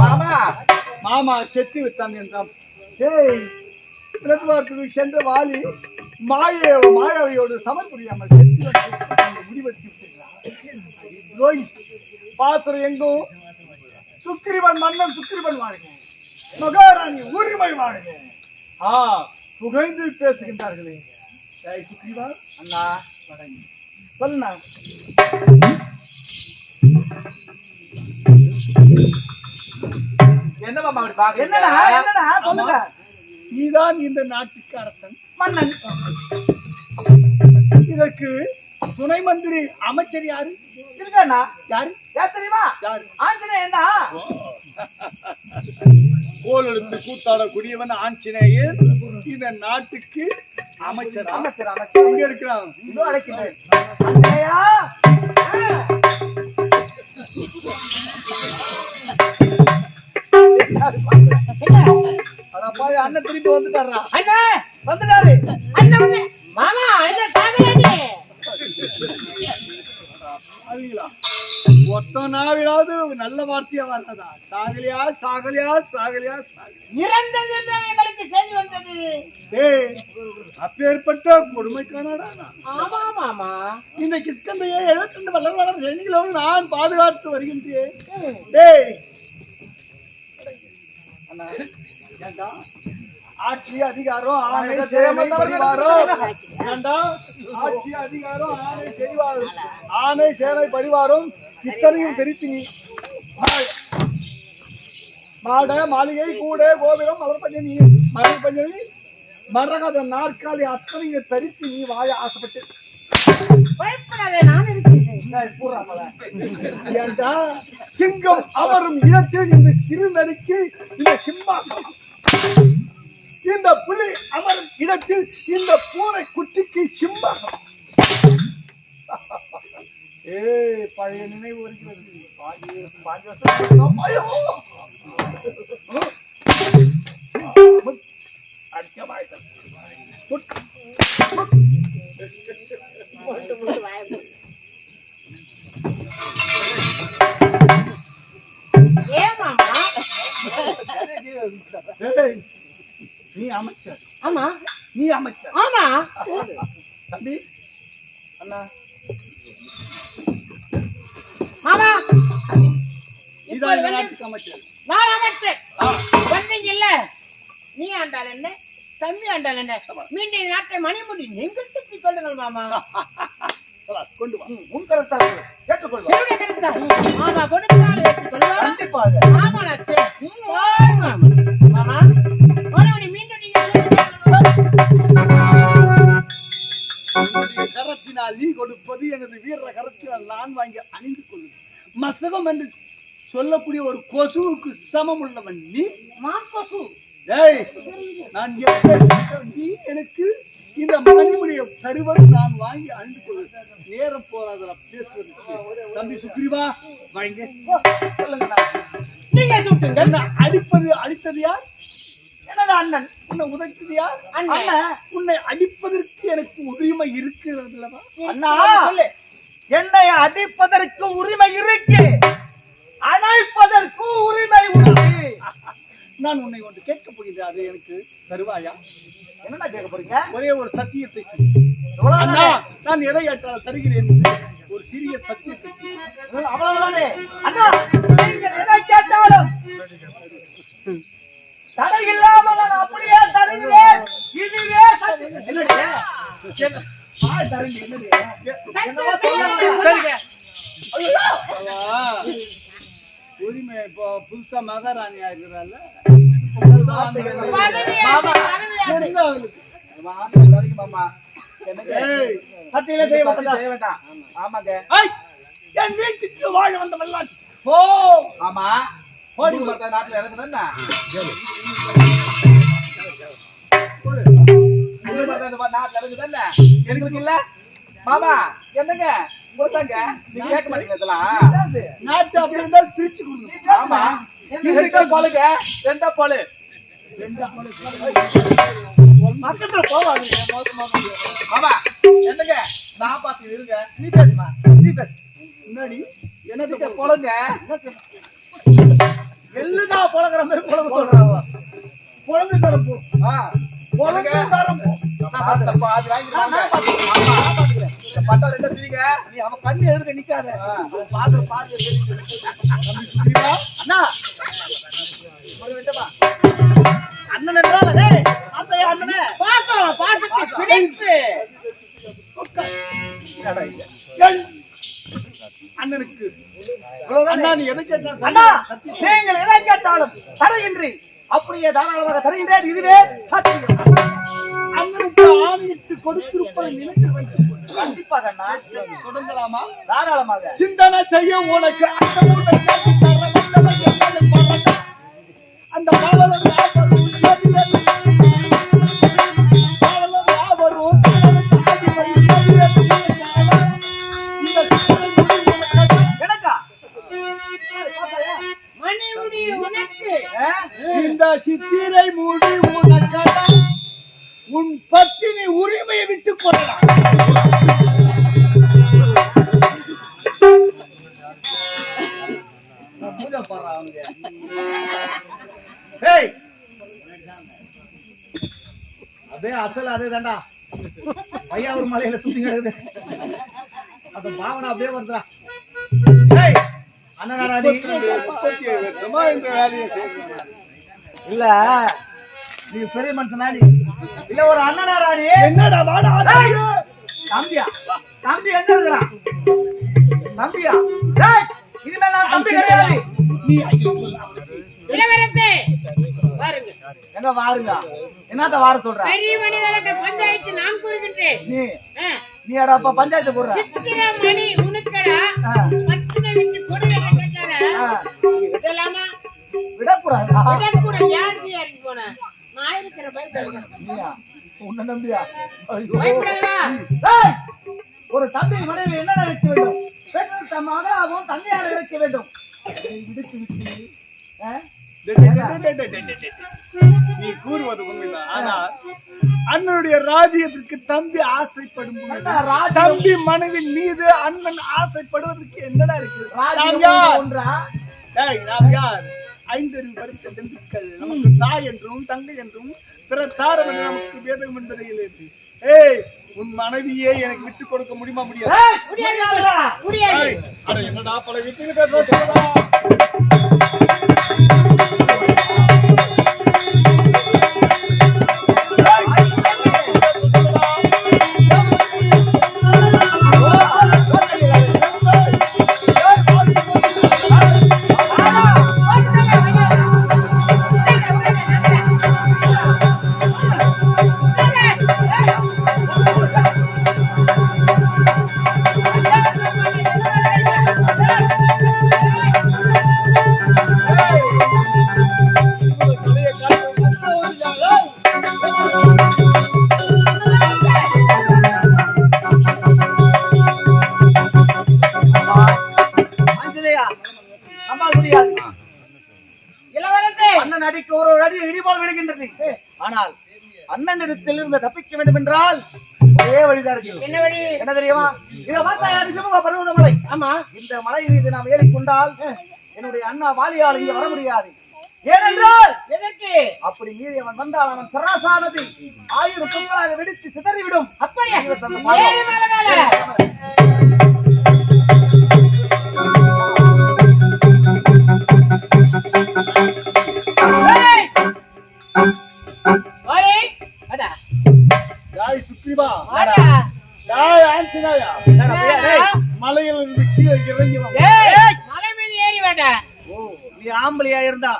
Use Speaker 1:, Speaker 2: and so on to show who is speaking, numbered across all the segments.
Speaker 1: மாமா.
Speaker 2: மாமா செத்து விட்டாங்க என்றான். ஏய் பிரதமருக்கு சென்ற வாலி மாய மாயாவையோடு சமன் புரியாமல் செத்து முடிவெடுத்து பாத்திரம் எங்கும் சுக்கிரிவன் மன்னன் சுக்கிரிவன் வாழ்க. மகாராணி உரிமை வாழ்க. ஆ புகழ்ந்து பேசுகின்றார்களே. டேய் சுக்கிரிவா
Speaker 1: அண்ணா
Speaker 2: வணங்கி. சொல்லுண்ணா.
Speaker 1: என்ன மாமா அப்படி பாக்குறீங்க
Speaker 2: என்னடா என்னடா சொல்லுங்க. நீதான் இந்த நாட்டுக்கு அரசன்
Speaker 1: மன்னன்.
Speaker 2: இதற்கு துணை மந்திரி அமைச்சர் யாரு? யாரு?
Speaker 1: யார் தெரியுமா?
Speaker 2: யாரு?
Speaker 1: ஆஞ்சநேயன் தான்
Speaker 2: கோல் எடுத்து கூத்தாடக்கூடியவன் ஆஞ்சநேயர் இந்த நாட்டுக்கு அமைச்சர்?
Speaker 1: அமைச்சர் அமைச்சர்.
Speaker 2: இங்க இருக்கிறான்.
Speaker 1: இதோ
Speaker 2: அண்ணன் திருப்பி வந்துட்டாரா.
Speaker 3: அண்ணா
Speaker 2: வந்துட்டாரு
Speaker 3: அண்ணா வந்து மாமா
Speaker 2: நாவிலாவது நல்ல வார்த்தையா வர்றதா சாகலியா சாகலியா சாகலியா
Speaker 3: இறந்தது எங்களுக்கு செய்தி வந்தது.
Speaker 2: அப்பேற்பட்ட கொடுமைக்கானடா நான்.
Speaker 3: ஆமா மாமா.
Speaker 2: இந்த கிஸ்கந்தையை எழுபத்தி ரெண்டு வளர் நான் பாதுகாத்து வருகின்றேன். ஏண்டா? ஆட்சி அதிகாரம் ஆணை ஏண்டா? ஆட்சி அதிகாரம் ஆணை செய்வாரும் ஆணை சேவை பரிவாரம் இத்தனையும் தெரித்து மாட. மாளிகை கூட கோபுரம் மலர் பஞ்சமி மலர் பஞ்சமி மரகத நாற்காலி அத்தனையும் தரித்து நீ வாழ ஆசைப்பட்டு.
Speaker 3: பயப்படாதே நான் இருக்கிறேன்.
Speaker 2: ஏண்டா? சிங்கம் அமரும் இடத்தில் இந்த சிறுநடிக்கு இந்த சிம்மாசனம். இந்த புலி அமரும் இடத்தில் இந்த பூனை குட்டிக்கு சிம்மாசனம். ஏய் பழைய நினைவு வருகிறது. பாஞ்சு பாஞ்சு வருஷம் ஐயோ! நீ அமைச்சர்.
Speaker 3: ஆமா.
Speaker 2: நீ அமைச்சர்.
Speaker 3: ஆமா.
Speaker 2: தம்பி. அண்ணா.
Speaker 3: மாமா.
Speaker 2: இதான் இந்த நாட்டுக்கு அமைச்சர்.
Speaker 3: நான் அமைச்சர். வந்தீங்க இல்ல நீ ஆண்டாள் என்ன? தம்பி ஆண்டாள் என்ன? மீண்டும் நாட்டை மணிமுடி நீங்கள் திருப்பி சொல்லுங்கள் மாமா.
Speaker 2: கொண்டு வா.
Speaker 1: உன்? கண்டிப்பாக.
Speaker 3: நான் மாமா. மீண்டும்
Speaker 2: கரத்தினால் நீ கொடுப்பது எனது வீர கரத்தினால் நான் வாங்கி அணிந்து கொள்ளும். மசகம் என்று சொல்லக்கூடிய ஒரு கொசுவுக்கு சமம் உள்ளவன் நீ?
Speaker 3: மான் கொசு.
Speaker 2: ஏய் நான் நீ எனக்கு இந்த மணிமுடிய தருவது நான் வாங்கி அணிந்து கொள்வேன் நேரம் போறாத பேசுவதற்கு தம்பி சுக்ரீவா வாங்க. சொல்லுங்க
Speaker 3: நீங்க
Speaker 2: என்ன அடிப்பது அடித்தது யார்? என்னடா அண்ணன்? உன்னை உதைத்தது யார்?
Speaker 3: அண்ணன்.
Speaker 2: உன்னை அடிப்பதற்கு எனக்கு உரிமை இருக்கிறது அல்லவா
Speaker 1: அண்ணா. என்னை அடிப்பதற்கு உரிமை இருக்கு. அணைப்பதற்கு உரிமை உண்டு.
Speaker 2: நான் உன்னை ஒன்று கேட்க போகிறேன் அது எனக்கு தருவாயா?
Speaker 1: என்னடா கேட்க போறீங்க?
Speaker 2: ஒரே ஒரு சத்தியத்தை. அண்ணா நான் எதை ஏற்றால் தருகிறேன் ஒரு சிறிய சத்தியத்தை.
Speaker 1: அவ்வளவுதானே அண்ணா நீங்க எதை கேட்டாலும் தடை இல்லாமல் நான் அப்படியே தருகிறேன் இதுவே சத்தியம். சரிங்க.
Speaker 2: உரிமை இப்போ புதுசா மகாராணி ஆகிறாள் என் வீட்டுக்கு வாழ வந்த வல்லான்
Speaker 1: போ. ஆமா. போடி. பார்த்தா நாட்டுல எனக்கு தானே நாட்டுல எனக்கு தானே எனக்கு இல்ல? மாமா என்னங்க? கொடுத்தாங்க. நீங்க கேட்க மாட்டீங்க இதெல்லாம்?
Speaker 2: நாட்டு அப்படி இருந்தால் பிரிச்சு கொடுங்க.
Speaker 1: ஆமா. ரெண்டா போலுங்க. ரெண்டா போலு. பக்கத்துல போவாதீங்க மோசமா என்னங்க? நான் பார்த்து இருங்க. நீ பேசுமா? நீ பேசு.
Speaker 2: முன்னாடி
Speaker 1: என்னது போலங்க எல்ல
Speaker 2: வர மாதிரி குழந்தை சொல்றாங்க குழந்தை தரப்பு
Speaker 1: பிரிங்க.
Speaker 2: நீ அவன் கண்ணு எதுக்கு நிக்காத.
Speaker 1: ஆ.
Speaker 2: அவன் பாக்குற பாதி
Speaker 1: புரியுதா?
Speaker 2: அண்ணா. அண்ணன் என்றால் டேய் அத்தையா அண்ணனே?
Speaker 3: பாசம் பாசத்தை பிடிப்பு
Speaker 2: அண்ணனுக்கு. அண்ணா நீ எதை கேட்டாலும்
Speaker 1: அண்ணா, நீங்கள் எதை கேட்டாலும் தடையின்றி அப்படியே தாராளமாக தருகின்றேன். இதுவே சத்தியம்.
Speaker 2: அண்ணனுக்கு ஆணையிட்டு கொடுத்திருப்பதை நினைத்து வைத்துக்.
Speaker 1: கண்டிப்பாக அண்ணா.
Speaker 2: தொடங்கலாமா?
Speaker 1: தாராளமாக.
Speaker 2: சிந்தனை செய்ய உனக்கு அந்த ஊரை காட்டி தர வந்தவன் என்னை பாராட்ட. அந்த பாவலர் இந்த சித்திரை மூடி உனக்கடா உன் பத்தினி உரிமையை விட்டுக் கொள்ளலாம்.
Speaker 1: ஏய்! அதே அசல் அதே தாண்டா. ஒரு மலையில சுத்தி கிடக்குது. அந்த பாவனை அப்படியே
Speaker 2: வந்துடா
Speaker 1: இல்ல. நீ பெரிய மனுஷனா நீ இல்ல ஒரு அண்ணனா ராணி.
Speaker 2: என்னடா வாடா
Speaker 1: தம்பியா? தம்பி எங்க இருக்கிறான் தம்பியா? இனிமேல் நான் தம்பி கிடையாது.
Speaker 2: நீ.
Speaker 3: இளவரசே! பாருங்க.
Speaker 1: எங்க வாருங்க. என்னத்த வார சொல்ற?
Speaker 3: பெரிய மனிதனுக்கு பஞ்சாயத்து நான் கூறுகின்றேன்
Speaker 1: நீ. நீ அட அப்ப பஞ்சாயத்து போடுற?
Speaker 3: சித்திர மணி உனக்கடா விடலாமா?
Speaker 1: விடக்கூடாதா?
Speaker 3: விடக்கூட யாருக்கு இறங்கி போன? நான் இருக்கிற பயப்படுங்க
Speaker 1: நீயா? உன்னை நம்பியா? ஐயோ.
Speaker 3: பயப்படாதா
Speaker 1: ஏய், ஒரு தம்பி மனைவி என்ன நினைக்க வேண்டும்? பெற்ற தம் மகளாகவும் தந்தையாக நினைக்க வேண்டும். விடுத்து விட்டு.
Speaker 2: நீ கூறுவது உண்மைதான். ஆனால் அண்ணனுடைய ராஜ்யத்திற்கு தம்பி ஆசைப்படும் தம்பி மனைவின் மீது அண்ணன் ஆசைப்படுவதற்கு என்னடா இருக்கு ஐந்தறிவு பறித்த திண்டுக்கள் நமக்கு தாய் என்றும் தங்கை என்றும் பிற தாரம் என்று நமக்கு வேதம் என்பதே இல்லை ஏய் உன் மனைவியே எனக்கு விட்டு கொடுக்க முடியுமா முடியாது? என்னடா பல விட்டு
Speaker 1: அடிக்கு ஒரு ஒரு அடி இடிபால் விழுகின்றது. ஆனால் அண்ணன் இடத்தில் இருந்து தப்பிக்க வேண்டும் என்றால் ஒரே வழிதான் இருக்கு.
Speaker 3: என்ன வழி?
Speaker 1: என்ன தெரியுமா? இத பார்த்தா ரிஷபக பருவதமலை
Speaker 3: ஆமா.
Speaker 1: இந்த மலை மீது நாம் ஏறிக்கொண்டால் என்னுடைய அண்ணா வாலியால் இங்கே வர முடியாது. ஏனென்றால்
Speaker 3: எதற்கு?
Speaker 1: அப்படி மீறி அவன் வந்தால் அவன் சராசானது. ஆயிரம் பொங்கலாக வெடித்து சிதறிவிடும்.
Speaker 3: அப்படியா?
Speaker 2: மலையில் இருந்து கீழே இறங்கி வா.
Speaker 3: ஏய், மலை மீது ஏறி வாடா.
Speaker 1: ஓ நீ ஆம்பளையா இருந்தா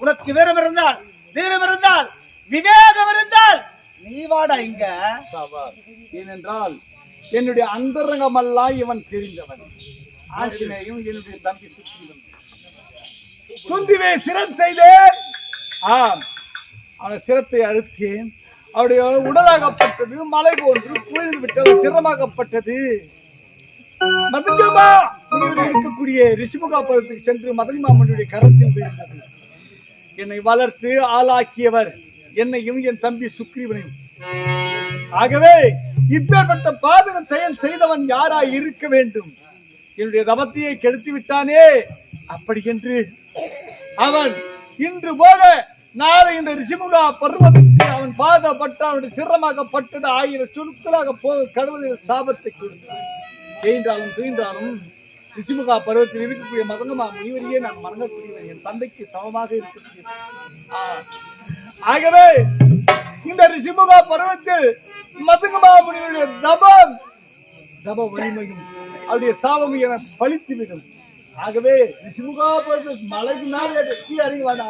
Speaker 1: உனக்கு வீரம் இருந்தால் வீரம் இருந்தால் விவேகம் இருந்தால் நீ வாடா இங்க.
Speaker 2: ஏனென்றால் என்னுடைய அந்தரங்கமெல்லாம் இவன் தெரிந்தவன். ஆஞ்சநேயும் என்னுடைய தம்பி சுக்ரீவன் குந்திவை சிரம் செய்தேன். ஆம் அவன் சிரத்தை அழுத்தேன் அவருடைய உடலாகப்பட்டது மலை போன்று குளிர்ந்து விட்டது சிரமாகப்பட்டது மதங்கமா முனிவர் இருக்கக்கூடிய ரிஷிமுகாபுரத்துக்கு சென்று மதங்கமா முனியுடைய கரத்தில் விழுந்தது. என்னை வளர்த்து ஆளாக்கியவர் என்னையும் என் தம்பி சுக்ரீவனையும். ஆகவே இப்பேற்பட்ட பாதக செயல் செய்தவன் யாராய் இருக்க வேண்டும்? என்னுடைய தவத்தையை கெடுத்து விட்டானே? அப்படி என்று அவன் இன்று போக நாளை இந்த ரிஷிமுகா பருவத்திற்கு பாதப்பட்டு அவனுடைய சிரமாகப்பட்டது ஆயிரம் சுருக்களாக போக கடவுள் சாபத்தை கொடுத்தார். தேய்ந்தாலும் துய்ந்தாலும் ரிஷிமுகா பருவத்தில் இருக்கக்கூடிய மதங்கமா முனிவரையே நான் மறங்கக்கூடியவன் என் தந்தைக்கு சமமாக இருக்கக்கூடிய. ஆகவே இந்த ரிஷிமுகா பருவத்தில் மதங்கமா முனிவருடைய தபம் தப வலிமையும் அவருடைய சாபம் என பழித்துவிடும். ஆகவே ரிஷிமுகா பருவத்தில் மலைக்கு மேல் கீழே இறங்கி வாடா.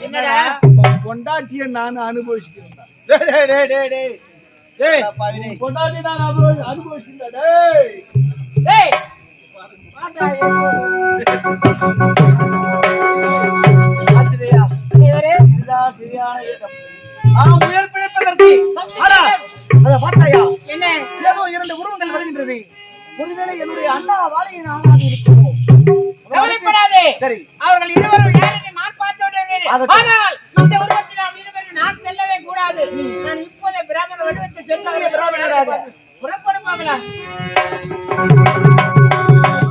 Speaker 3: என்னடா?
Speaker 2: பொண்டாட்டியை நான் அனுபவிச்சுக்கிறேன். பொண்டாட்டி நான்?
Speaker 3: என்ன?
Speaker 1: ஏதோ இரண்டு உருவங்கள் வருகின்றது. ஒருவேளை என்னுடைய அண்ணா வாழையின் ஆளாக இருக்குமோ
Speaker 3: கவலைப்படாதே.
Speaker 1: சரி.
Speaker 3: அவர்கள் இருவரும் ஆனால் இந்த உருவத்தில் நாம் இருவரும் நான் செல்லவே கூடாது. நான் இப்போதே பிராமண வடிவத்தை செல்ல
Speaker 1: பிராமணராக.
Speaker 3: புறப்படும்